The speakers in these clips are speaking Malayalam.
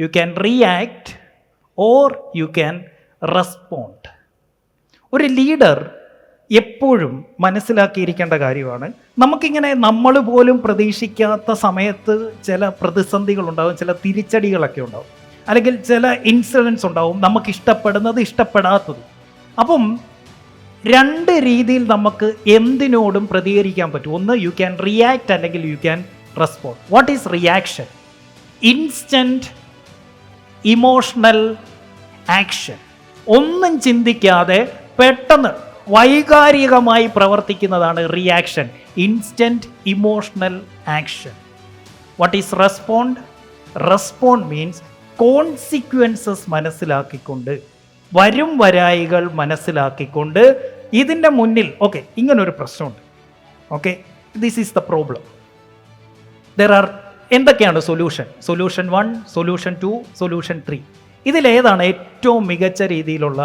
You can react or you can respond ഒരു ലീഡർ എപ്പോഴും മനസ്സിലാക്കിയിരിക്കേണ്ട കാര്യമാണ്. നമുക്കിങ്ങനെ നമ്മൾ പോലും പ്രതീക്ഷിക്കാത്ത സമയത്ത് ചില പ്രതിസന്ധികളുണ്ടാവും ചില തിരിച്ചടികളൊക്കെ ഉണ്ടാവും. അല്ലെങ്കിൽ ചില ഇൻസിഡൻസ് ഉണ്ടാവും നമുക്ക് ഇഷ്ടപ്പെടുന്നത് ഇഷ്ടപ്പെടാത്തത്. അപ്പം രണ്ട് രീതിയിൽ നമുക്ക് എന്തിനോടും പ്രതികരിക്കാൻ പറ്റും. ഒന്ന് യു ക്യാൻ റിയാക്ട് അല്ലെങ്കിൽ you can respond what is reaction instant emotional action ഒന്നും ചിന്തിക്കാതെ പെട്ടെന്ന് വൈകാരികമായി പ്രവർത്തിക്കുന്നതാണ് reaction instant emotional action what is respond respond means consequences മനസ്സിലാക്കിക്കൊണ്ട് വരും വരായികൾ മനസ്സിലാക്കിക്കൊണ്ട് ഇതിന്റെ മുന്നിൽ ഓക്കെ ഇങ്ങനൊരു പ്രശ്നമുണ്ട്. Okay this is the problem there are എന്തൊക്കെയാണ് solution solution one solution two solution three ഇതിലേതാണ് ഏറ്റവും മികച്ച രീതിയിലുള്ള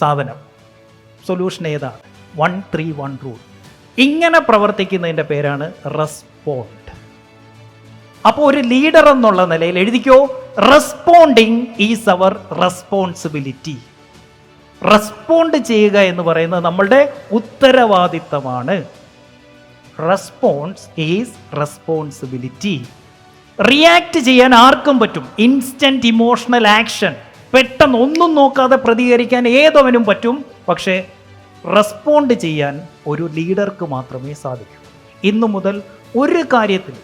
സാധനം. സൊല്യൂഷൻ ഏതാണ് വൺ ത്രീ വൺ റൂൾ ഇങ്ങനെ പ്രവർത്തിക്കുന്നതിന്റെ പേരാണ് റെസ്പോണ്ട് അപ്പോൾ ഒരു ലീഡർ എന്നുള്ള നിലയിൽ എഴുതിക്കോ? Responding is our responsibility respond ചെയ്യുക എന്ന് പറയുന്നത് നമ്മളുടെ ഉത്തരവാദിത്തമാണ്. റെസ്പോൺസ് ഈസ് റെസ്പോൺസിബിലിറ്റി റിയാക്ട് ചെയ്യാൻ ആർക്കും പറ്റും. ഇൻസ്റ്റന്റ് ഇമോഷണൽ ആക്ഷൻ പെട്ടെന്ന് ഒന്നും നോക്കാതെ പ്രതികരിക്കാൻ ഏതവനും പറ്റും. പക്ഷേ റെസ്പോണ്ട് ചെയ്യാൻ ഒരു ലീഡർക്ക് മാത്രമേ സാധിക്കൂ. ഇന്നു മുതൽ ഒരു കാര്യത്തിൽ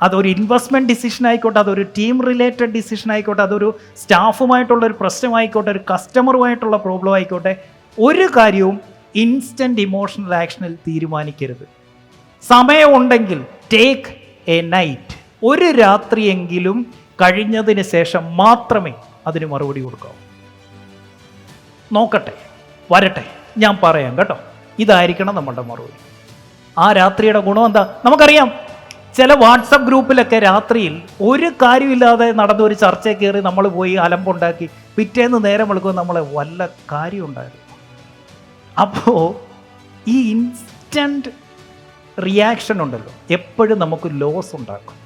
അതൊരു ഇൻവെസ്റ്റ്മെന്റ് ഡിസിഷൻ ആയിക്കോട്ടെ അതൊരു ടീം റിലേറ്റഡ് ഡിസിഷൻ ആയിക്കോട്ടെ അതൊരു സ്റ്റാഫുമായിട്ടുള്ള ഒരു പ്രശ്നമായിക്കോട്ടെ ഒരു കസ്റ്റമറുമായിട്ടുള്ള പ്രോബ്ലം ആയിക്കോട്ടെ ഒരു കാര്യവും ഇൻസ്റ്റന്റ് ഇമോഷണൽ ആക്ഷനിൽ തീരുമാനിക്കരുത്. സമയമുണ്ടെങ്കിൽ ടേക്ക് എ നൈറ്റ് ഒരു രാത്രിയെങ്കിലും കഴിഞ്ഞതിന് ശേഷം മാത്രമേ അതിന് മറുപടി കൊടുക്കാവൂ. നോക്കട്ടെ വരട്ടെ ഞാൻ പറയാം കേട്ടോ. ഇതായിരിക്കണം നമ്മളുടെ മറുപടി. ആ രാത്രിയുടെ ഗുണം എന്താ? നമുക്കറിയാം ചില വാട്സപ്പ് ഗ്രൂപ്പിലൊക്കെ രാത്രിയിൽ ഒരു കാര്യമില്ലാതെ നടന്ന ഒരു ചർച്ചയിൽ കയറി നമ്മൾ പോയി അലമ്പുണ്ടാക്കി പിറ്റേന്ന് നേരം വെളുക്കുമ്പോൾ നമ്മളെ വല്ല കാര്യം ഉണ്ടായിരുന്നു അപ്പോൾ ഈ ഇൻസ്റ്റന്റ് റിയാക്ഷൻ ഉണ്ടല്ലോ. എപ്പോഴും നമുക്ക് ലോസ് ഉണ്ടാക്കും.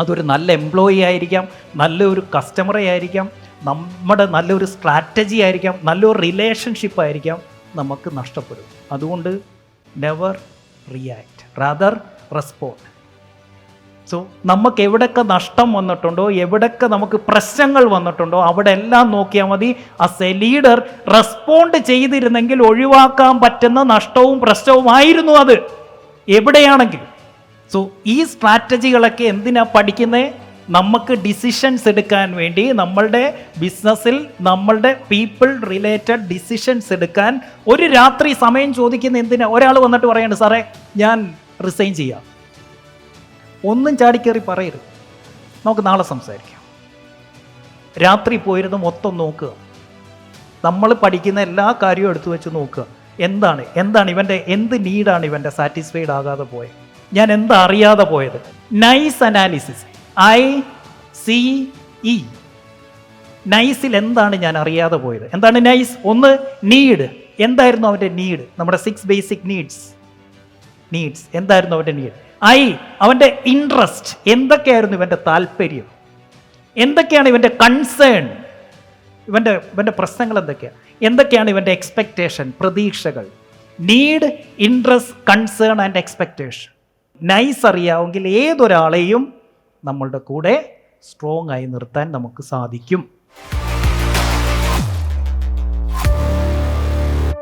അതൊരു നല്ല എംപ്ലോയി ആയിരിക്കാം നല്ലൊരു കസ്റ്റമറെ ആയിരിക്കാം നമ്മുടെ നല്ലൊരു സ്ട്രാറ്റജി ആയിരിക്കാം നല്ലൊരു റിലേഷൻഷിപ്പ് ആയിരിക്കാം നമുക്ക് നഷ്ടപ്പെടും. അതുകൊണ്ട് never react rather respond so നമുക്ക് എവിടെയൊക്കെ നഷ്ടം വന്നിട്ടുണ്ടോ എവിടെയൊക്കെ നമുക്ക് പ്രശ്നങ്ങൾ വന്നിട്ടുണ്ടോ അവിടെ എല്ലാം നോക്കിയാൽ മതി. അസ് എ ലീഡർ റെസ്പോണ്ട് ചെയ്തിരുന്നെങ്കിൽ ഒഴിവാക്കാൻ പറ്റുന്ന നഷ്ടവും പ്രശ്നവും ആയിരുന്നു അത്. എവിടെയാണെങ്കിലും. സോ ഈ സ്ട്രാറ്റജികളൊക്കെ എന്തിനാ പഠിക്കുന്നത് നമുക്ക് ഡിസിഷൻസ് എടുക്കാൻ വേണ്ടി നമ്മളുടെ ബിസിനസ്സിൽ നമ്മളുടെ പീപ്പിൾ റിലേറ്റഡ് ഡിസിഷൻസ് എടുക്കാൻ ഒരു രാത്രി സമയം ചോദിക്കുന്ന എന്തിനാ? ഒരാൾ വന്നിട്ട് പറയാണ് സാറേ ഞാൻ റിസൈൻ ചെയ്യാം. ഒന്നും ചാടിക്കേറി പറയരുത്. നമുക്ക് നാളെ സംസാരിക്കാം. രാത്രി പോയിരുന്ന് മൊത്തം നോക്കുക. നമ്മൾ പഠിക്കുന്ന എല്ലാ കാര്യവും എടുത്തു വെച്ച് നോക്കുക. എന്താണ്? എന്താണ് ഇവന്റെ എന്ത് നീഡാണ് ഇവന്റെ സാറ്റിസ്ഫൈഡ് ആകാതെ പോയത്? ഞാൻ എന്താ അറിയാതെ പോയത്? Nice analysis I C E നൈസിൽ എന്താണ് ഞാൻ അറിയാതെ പോയത്? എന്താണ് നൈസ് ഒന്ന് നീഡ് എന്തായിരുന്നു അവന്റെ നീഡ് നമ്മുടെ സിക്സ് ബേസിക് നീഡ്സ് നീഡ്സ് എന്തായിരുന്നു അവന്റെ നീഡ് ഐ അവന്റെ ഇൻട്രസ്റ്റ് എന്തൊക്കെയായിരുന്നു ഇവന്റെ താല്പര്യം? എന്തൊക്കെയാണ് ഇവന്റെ കൺസേൺ ഇവന്റെ ഇവന്റെ പ്രശ്നങ്ങൾ എന്തൊക്കെയാണ്? എന്തൊക്കെയാണ് ഇവന്റെ എക്സ്പെക്റ്റേഷൻ പ്രതീക്ഷകൾ? Need interest concern and expectation nice അറിയാവെങ്കിൽ ഏതൊരാളെയും നമ്മളുടെ കൂടെ സ്ട്രോങ് ആയി നിർത്താൻ നമുക്ക് സാധിക്കും.